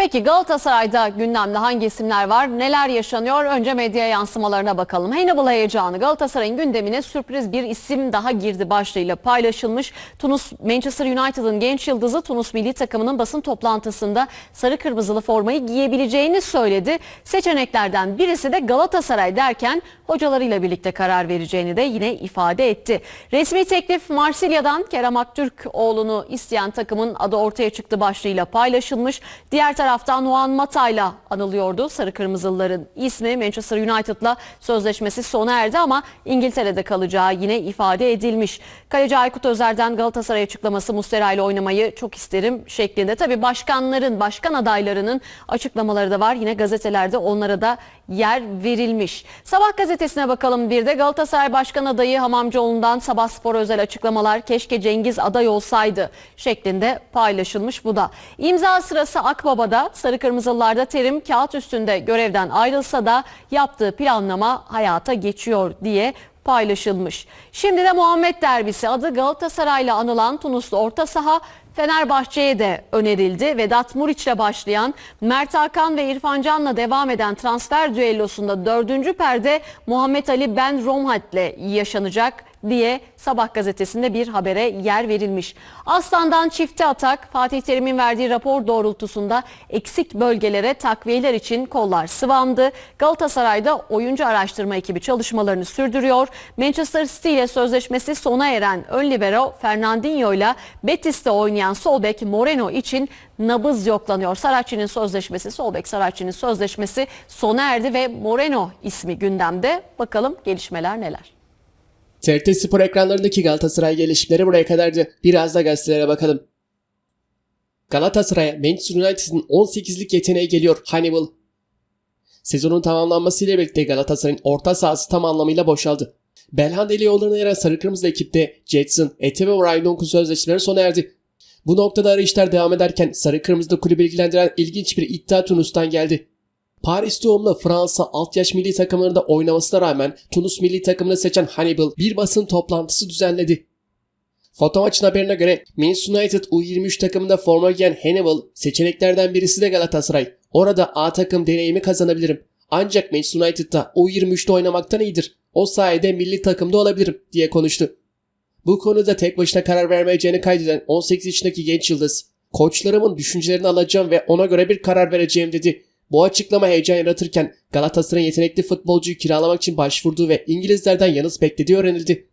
Peki Galatasaray'da gündemde hangi isimler var? Neler yaşanıyor? Önce medya yansımalarına bakalım. Hannibal heyecanı Galatasaray'ın gündemine sürpriz bir isim daha girdi başlığıyla paylaşılmış. Tunus Manchester United'ın genç yıldızı Tunus milli takımının basın toplantısında sarı kırmızılı formayı giyebileceğini söyledi. Seçeneklerden birisi de Galatasaray derken hocalarıyla birlikte karar vereceğini de yine ifade etti. Resmi teklif Marsilya'dan Kerem Aktürkoğlu'nu isteyen takımın adı ortaya çıktı başlığıyla paylaşılmış. Diğer taraftan Juan Mata'yla anılıyordu. Sarı Kırmızılıların ismi Manchester United'la sözleşmesi sona erdi ama İngiltere'de kalacağı yine ifade edilmiş. Kaleci Aykut Özer'den Galatasaray açıklaması Mustera ile oynamayı çok isterim şeklinde. Tabi başkanların, başkan adaylarının açıklamaları da var. Yine gazetelerde onlara da yer verilmiş. Sabah gazetesine bakalım bir de Galatasaray Başkan adayı Hamamcıoğlu'ndan Sabah Spor özel açıklamalar keşke Cengiz aday olsaydı şeklinde paylaşılmış bu da. İmza sırası Akbaba'da Sarı Kırmızılılarda Terim kağıt üstünde görevden ayrılsa da yaptığı planlama hayata geçiyor diye paylaşılmış. Şimdi de Muhammed Derbisi adı Galatasaray'la anılan Tunuslu orta saha Fenerbahçe'ye de önerildi. Vedat Muriç'le başlayan Mert Hakan ve İrfan Can'la devam eden transfer düellosunda dördüncü perde Muhammed Ali Ben Romhat'le yaşanacak diye Sabah gazetesinde bir habere yer verilmiş. Aslan'dan çifte atak Fatih Terim'in verdiği rapor doğrultusunda eksik bölgelere takviyeler için kollar sıvandı. Galatasaray'da oyuncu araştırma ekibi çalışmalarını sürdürüyor. Manchester City ile sözleşmesi sona eren ön libero Fernandinho ile Betis'te oynayan sol bek Moreno için nabız yoklanıyor. Saracchi'nin sözleşmesi, sol bek Saracchi'nin sözleşmesi sona erdi ve Moreno ismi gündemde. Bakalım gelişmeler neler? TRT Spor ekranlarındaki Galatasaray gelişmeleri buraya kadardı. Biraz da gazetelere bakalım. Galatasaray'a Manchester United'ın 18'lik yeteneği geliyor Hannibal. Sezonun tamamlanmasıyla birlikte Galatasaray'ın orta sahası tam anlamıyla boşaldı. Belhanda ile yollarına eren sarı kırmızı ekipte Jetson, Ete ve Ryan sözleşmeleri sona erdi. Bu noktada arayışlar devam ederken sarı kırmızıda kulübü ilgilendiren ilginç bir iddia Tunus'tan geldi. Paris doğumlu Fransa alt yaş milli takımlarında oynamasına rağmen Tunus milli takımını seçen Hannibal bir basın toplantısı düzenledi. Foto maçın haberine göre Manchester United U23 takımında forma giyen Hannibal seçeneklerden birisi de Galatasaray. Orada A takım deneyimi kazanabilirim. Ancak Manchester United'da U23'te oynamaktan iyidir. O sayede milli takımda olabilirim diye konuştu. Bu konuda tek başına karar vermeyeceğini kaydeden 18 yaşındaki genç yıldız, koçlarımın düşüncelerini alacağım ve ona göre bir karar vereceğim dedi. Bu açıklama heyecan yaratırken Galatasaray'ın yetenekli futbolcuyu kiralamak için başvurduğu ve İngilizlerden yanıt beklediği öğrenildi.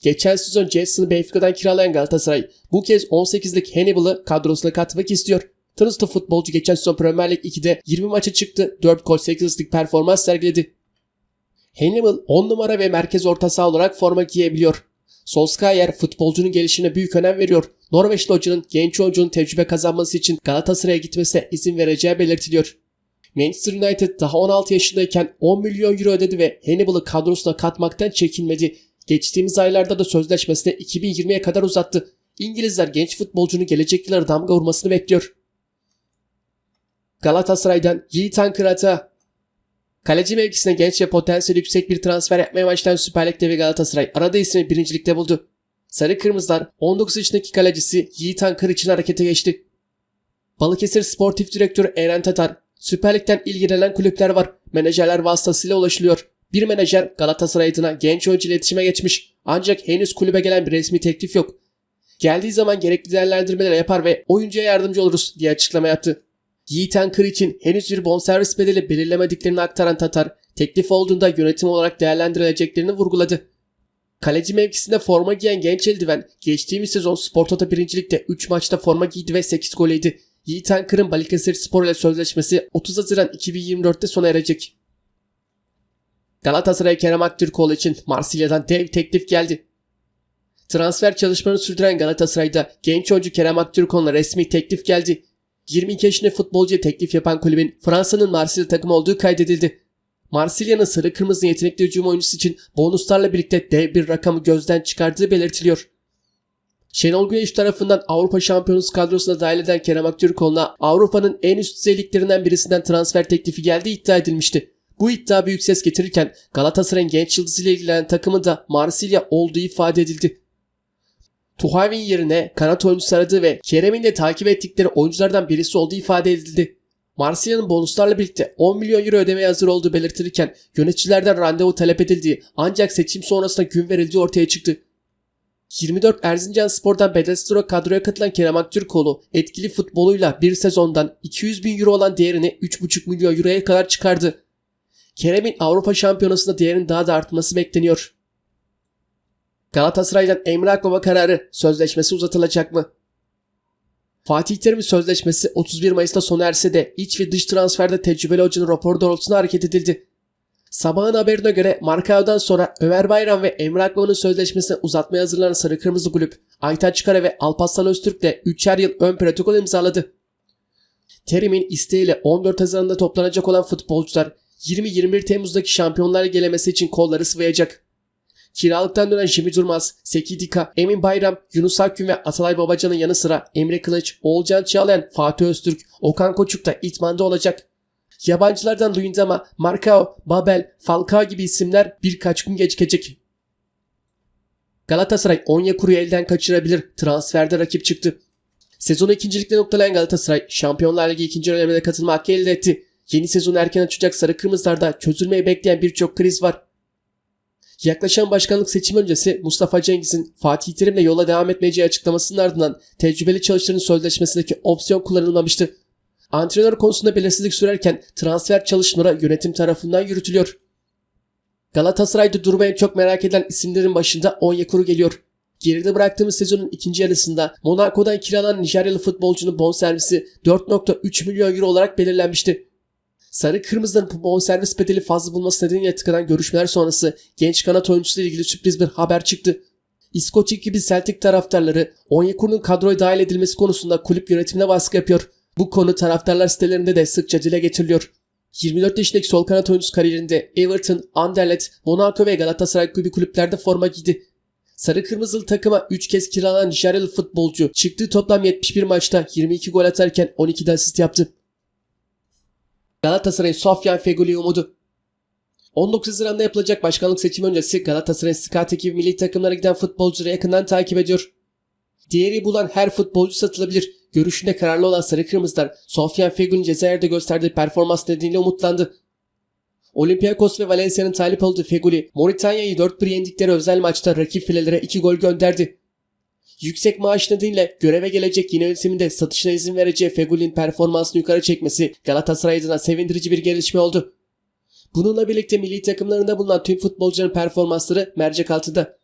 Geçen sezon Jason'ı Benfica'dan kiralayan Galatasaray bu kez 18'lik Hannibal'ı kadrosuna katmak istiyor. Tunuslu futbolcu geçen sezon Premier Lig 2'de 20 maça çıktı, 4 gol 8 asistlik performans sergiledi. Hannibal 10 numara ve merkez orta saha olarak forma giyebiliyor. Solskjaer futbolcunun gelişine büyük önem veriyor. Norveçli hocanın genç oyuncunun tecrübe kazanması için Galatasaray'a gitmesine izin vereceği belirtiliyor. Manchester United daha 16 yaşındayken 10 milyon euro ödedi ve Hannibal'ı kadrosuna katmaktan çekinmedi. Geçtiğimiz aylarda da sözleşmesini 2020'ye kadar uzattı. İngilizler genç futbolcunun gelecek yıllara damga vurmasını bekliyor. Galatasaray'dan Yiğitan Kırat'a Kaleci mevkisine genç ve potansiyeli yüksek bir transfer yapmaya başlayan Süper Lig devi Galatasaray arada ismini birincilikte buldu. Sarı Kırmızılar 19 yaşındaki kalecisi Yiğitan Kır için harekete geçti. Balıkesir Sportif Direktörü Eren Tatar, Süper Lig'den ilgilenen kulüpler var. Menajerler vasıtasıyla ulaşılıyor. Bir menajer Galatasaray adına genç oyuncu iletişime geçmiş. Ancak henüz kulübe gelen bir resmi teklif yok. Geldiği zaman gerekli değerlendirmeler yapar ve oyuncuya yardımcı oluruz diye açıklama yaptı. Yiğiten Kır için henüz bir bonservis bedeli belirlemediklerini aktaran Tatar, teklif olduğunda yönetim olarak değerlendirileceklerini vurguladı. Kaleci mevkisinde forma giyen genç eldiven geçtiğimiz sezon Spor Toto birincilikte 3 maçta forma giydi ve 8 gol yedi. Yiğiten Kır'ın Balıkesir Spor ile sözleşmesi 30 Haziran 2024'te sona erecek. Galatasaray Kerem Aktürkoğlu için Marsilya'dan dev teklif geldi. Transfer çalışmalarını sürdüren Galatasaray'da genç oyuncu Kerem Aktürkoğlu'na resmi teklif geldi. 22 yaşında futbolcuya teklif yapan kulübün Fransa'nın Marsilya takımı olduğu kaydedildi. Marsilya'nın sarı kırmızı yetenekli hücum oyuncusu için bonuslarla birlikte dev bir rakamı gözden çıkardığı belirtiliyor. Şenol Güneş tarafından Avrupa Şampiyonası kadrosuna dahil eden Kerem Aktürkoğlu'na Avrupa'nın en üst düzey liglerinden birisinden transfer teklifi geldiği iddia edilmişti. Bu iddia büyük ses getirirken Galatasaray'ın genç yıldızıyla ilgilenen takımın da Marsilya olduğu ifade edildi. Tuhavin yerine kanat oyuncusu aradığı ve Kerem'in de takip ettikleri oyunculardan birisi olduğu ifade edildi. Marsilya'nın bonuslarla birlikte 10 milyon euro ödemeye hazır olduğu belirtilirken yöneticilerden randevu talep edildiği ancak seçim sonrasında gün verildiği ortaya çıktı. 24 Erzincan Spor'dan Bedestro kadroya katılan Kerem Aktürkoğlu etkili futboluyla bir sezondan 200 bin euro olan değerini 3,5 milyon euroya kadar çıkardı. Kerem'in Avrupa Şampiyonası'nda değerinin daha da artması bekleniyor. Galatasaray'dan Emre Akbaba kararı sözleşmesi uzatılacak mı? Fatih Terim'in sözleşmesi 31 Mayıs'ta sona erse de iç ve dış transferde tecrübeli hocanın raporu doğrultusunda hareket edildi. Sabahın haberine göre Markao'dan sonra Ömer Bayram ve Emre Akbaba'nın sözleşmesini uzatmaya hazırlanan Sarı Kırmızı Kulüp, Aytaç Kara ve Alparslan Öztürk'le 3'er yıl ön protokol imzaladı. Terim'in isteğiyle 14 Haziran'da toplanacak olan futbolcular 20-21 Temmuz'daki Şampiyonlar Ligi elemesi için kolları sıvayacak. Kiralıktan dönen Jimmy Durmaz, Seki Dika, Emin Bayram, Yunus Akgün ve Atalay Babacan'ın yanı sıra Emre Kılıç, Oğulcan Çağlayan, Fatih Öztürk, Okan Koçuk da itmanda olacak. Yabancılardan Luyendama, Marcao, Babel, Falcao gibi isimler birkaç gün gecikecek. Galatasaray Onyekuru'yu elden kaçırabilir. Transferde rakip çıktı. Sezonu ikincilikle noktalayan Galatasaray Şampiyonlar Ligi ikinci elemede katılma hakkı elde etti. Yeni sezon erken açacak Sarı Kırmızılar'da çözülmeyi bekleyen birçok kriz var. Yaklaşan başkanlık seçimi öncesi Mustafa Cengiz'in Fatih Terim'le yola devam etmeyeceği açıklamasının ardından tecrübeli çalışanın sözleşmesindeki opsiyon kullanılmamıştı. Antrenör konusunda belirsizlik sürerken transfer çalışmaları yönetim tarafından yürütülüyor. Galatasaray'da durumu en çok merak edilen isimlerin başında Onyekuru geliyor. Geride bıraktığımız sezonun ikinci yarısında Monaco'dan kiralanan Nijeryalı futbolcunun bonservisi 4.3 milyon euro olarak belirlenmişti. Sarı Kırmızı'nın bu bonservis bedeli fazla bulması nedeniyle tıkanan görüşmeler sonrası genç kanat oyuncusu ile ilgili sürpriz bir haber çıktı. İskoçya gibi Celtic taraftarları Onyekuru'nun kadroya dahil edilmesi konusunda kulüp yönetimine baskı yapıyor. Bu konu taraftarlar sitelerinde de sıkça dile getiriliyor. 24 yaşındaki sol kanat oyuncusu kariyerinde Everton, Anderlecht, Monaco ve Galatasaray gibi kulüplerde forma giydi. Sarı Kırmızılı takıma 3 kez kiralanan Nijeryalı futbolcu çıktığı toplam 71 maçta 22 gol atarken 12 de asist yaptı. Galatasaray'ın Sofyan Feguli umudu. 19 Haziran'da yapılacak başkanlık seçimi öncesi Galatasaray'ın scout ekibi milli takımlara giden futbolcuları yakından takip ediyor. Değeri bulan her futbolcu satılabilir. Görüşünde kararlı olan Sarı Kırmızılar Sofyan Feguli'nin Cezayir'de gösterdiği performans nedeniyle umutlandı. Olympiakos ve Valencia'nın talip olduğu Feguli, Moritanya'yı 4-1 yendikleri özel maçta rakip filelere 2 gol gönderdi. Yüksek maaş nedeniyle göreve gelecek yeni yönetiminde satışına izin vereceği Feguli'nin performansını yukarı çekmesi Galatasaray adına sevindirici bir gelişme oldu. Bununla birlikte milli takımlarında bulunan tüm futbolcuların performansları mercek altında.